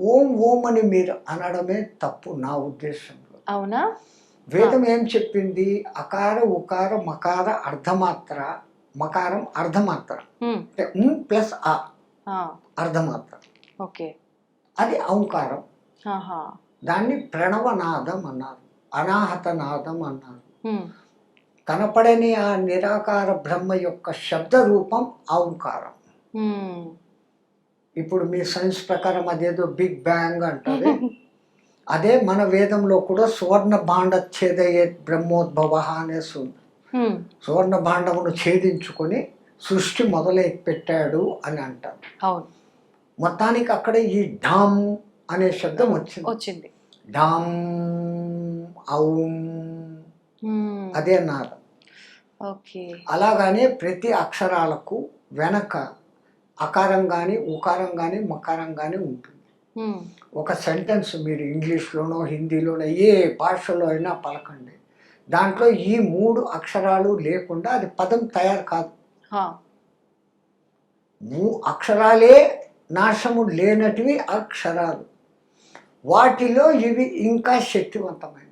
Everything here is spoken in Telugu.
ఓం ఓం అని మీరు అనడమే తప్పు నా ఉద్దేశంలో. అవునా? వేదం ఏం చెప్పింది? అకార ఉకార మకార అర్ధమాత్ర మకారం అర్ధమాత్ర. అంటే ప్లస్ ఆ. అర్ధమాత్ర. ఓకే. అది ఔంకారం దాన్ని ప్రణవనాదం అన్నారు. అనాహత నాదం అన్నారు కనపడని ఆ నిరాకార బ్రహ్మ యొక్క శబ్ద రూపం ఔంకారం. ఇప్పుడు మీ సైన్స్ ప్రకారం అదేదో బిగ్ బ్యాంగ్ అంటారు. అదే మన వేదంలో కూడా సువర్ణ భాండ ఛేదయే బ్రహ్మోద్భవ ఉమ్, సువర్ణ భాండమును ఛేదించుకొని సృష్టి మొదలై పెట్టాడు అని అంటారు. అవును. మొత్తానికి అక్కడ ఈ ఢామ్ అనే శబ్దం వచ్చింది. వచ్చింది. ఢామ్ ఔం అదే ఓకే. అలాగానే ప్రతి అక్షరాలకు వెనక అకారం కానీ ఉకారం కానీ మకారం కానీ ఉంటుంది. ఒక సెంటెన్స్ మీరు ఇంగ్లీష్లోనో హిందీలోనో ఏ భాషలో అయినా పలకండి. దాంట్లో ఈ మూడు అక్షరాలు లేకుండా అది పదం తయారు కాదు. అక్షరాలే నాశము లేనటివి అక్షరాలు. వాటిలో ఇవి ఇంకా శక్తివంతమైనవి.